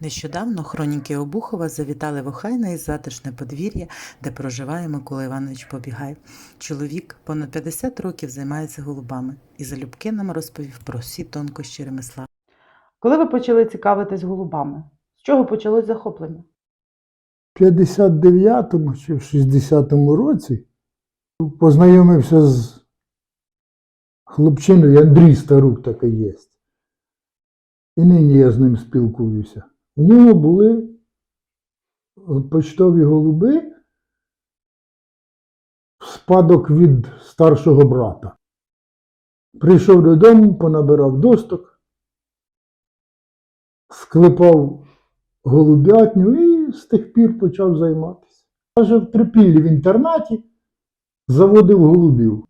Нещодавно хроніки Обухова завітали в охайне і затишне подвір'я, де проживає Микола Іванович Побігай. Чоловік понад 50 років займається голубами і залюбки нам розповів про всі тонкощі ремесла. Коли ви почали цікавитись голубами? З чого почалось захоплення? В 59-му чи в 60-му році познайомився з хлопчиною Андрій Старук такий є. І нині я з ним спілкуюся. У нього були почтові голуби в спадок від старшого брата. Прийшов додому, понабирав досток, склепав голубятню і з тих пір почав займатися. Каже, в Трипіллі в інтернаті заводив голубів.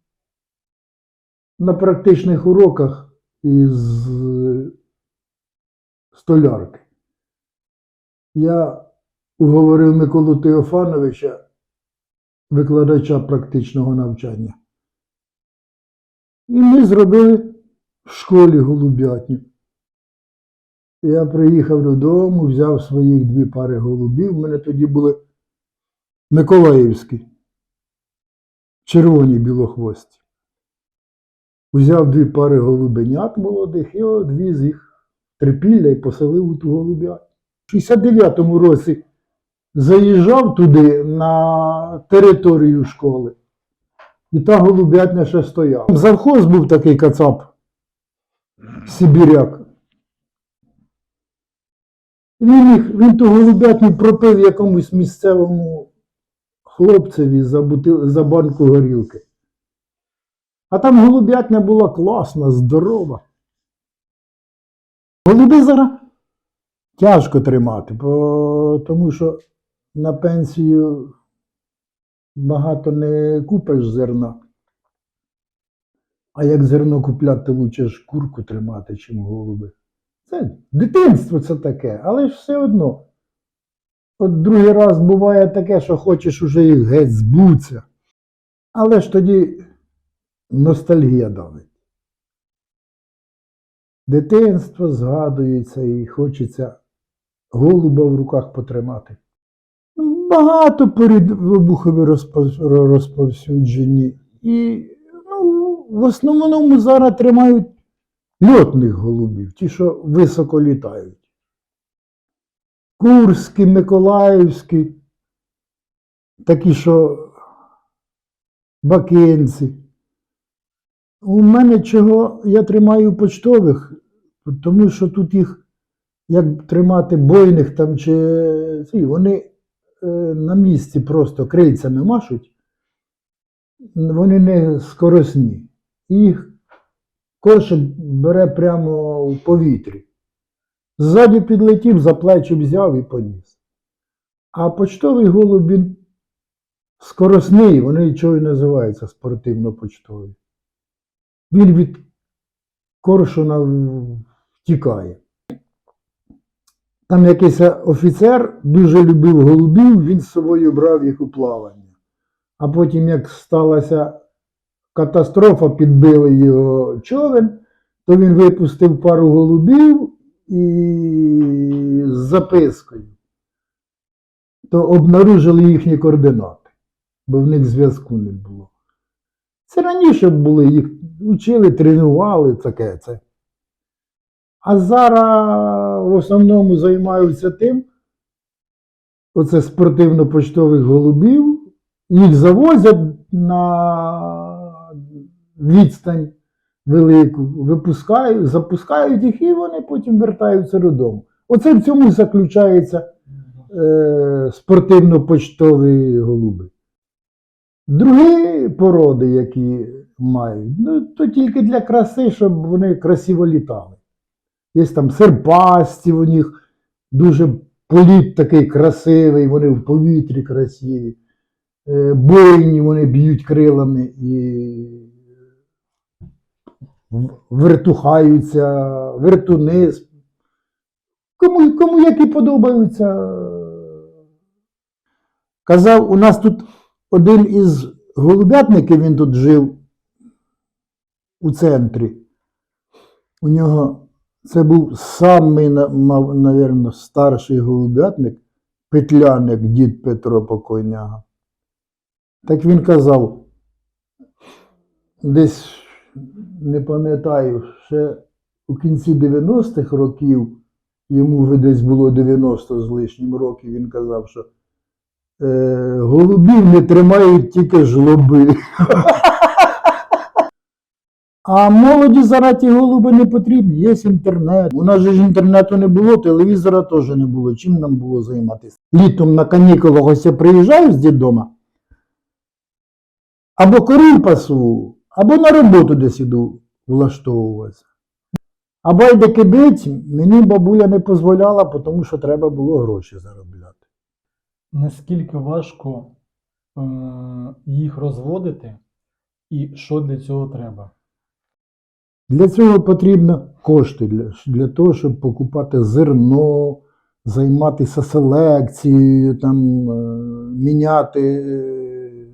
На практичних уроках із е, столярки. Я уговорив Миколу Теофановича, викладача практичного навчання. І ми зробили в школі голубятню. Я приїхав додому, взяв своїх дві пари голубів. У мене тоді були Миколаївські, червоні білохвості. Взяв дві пари голубенят молодих і одвіз їх трипілля і поселив у ту голубятню. У 69-му році заїжджав туди на територію школи. І та голубятня ще стояла. Завхоз був такий кацап, Сибіряк. Він, їх, він ту голубятню пропив якомусь місцевому хлопцеві за, бутил, за банку горілки. А там голубятня була класна, здорова. Голуби зараз тяжко тримати, бо, тому що на пенсію багато не купиш зерна. А як зерно купляти, лучше ж курку тримати, чим голуби. Це дитинство це таке, але ж все одно. От другий раз буває таке, що хочеш уже їх геть збуться. Але ж тоді ностальгія давить. Дитинство згадується і хочеться голуба в руках потримати. Багато в розповсюджені. І ну, в основному зараз тримають льотних голубів, ті, що високо літають. Курські, Миколаївські, такі, що бакинці. У мене чого я тримаю почтових, тому що тут їх, як тримати бойних там чи ці, вони е, на місці просто крильцями машуть, вони не скоросні. Їх Кошик бере прямо в повітрі. Ззаді підлетів, за плечі взяв і поніс. А почтовий голуб він скоросний, вони чого й називаються спортивно-почтовий. Він від коршуна втікає. Там якийсь офіцер дуже любив голубів, він з собою брав їх у плавання. А потім, як сталася катастрофа підбили його човен, то він випустив пару голубів і з запискою. То обнаружили їхні координати, бо в них зв'язку не було. Це раніше були, їх учили, тренували таке це. А зараз в основному займаються тим, оце спортивно-почтових голубів, їх завозять на відстань велику, випускають, запускають їх, і вони потім вертаються додому. Оце в цьому заключається е, спортивно-почтові голуби. Другі породи, які мають, ну, то тільки для краси, щоб вони красиво літали. Є там серпасті у них, дуже політ такий красивий, вони в повітрі красиві. Е, бойні вони б'ють крилами і вертухаються, вертуни. Кому, кому які подобаються. Казав, у нас тут один із голубятників, він тут жив у центрі. У нього Це був самий, на- старший голубятник, петляник, дід Петро Покойняга. Так він казав, десь, не пам'ятаю, ще у кінці 90-х років, йому вже десь було 90 з лишнім років, він казав, що е, голубів не тримають тільки жлоби. А молоді зараз ті голуби не потрібні, є інтернет. У нас же ж інтернету не було, телевізора теж не було. Чим нам було займатися? Літом на канікулах ось я приїжджаю з дідома, або корів пасу, або на роботу десь іду влаштовуватися. А байде кибиць мені бабуля не дозволяла, тому що треба було гроші заробляти. Наскільки важко е, їх розводити, і що для цього треба? Для цього потрібно кошти для, для того, щоб покупати зерно, займатися селекцією, там, е, міняти е,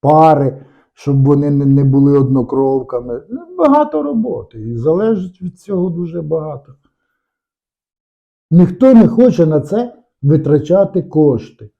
пари, щоб вони не, були однокровками. Ну, Багато роботи. І залежить від цього дуже багато. Ніхто не хоче на це витрачати кошти.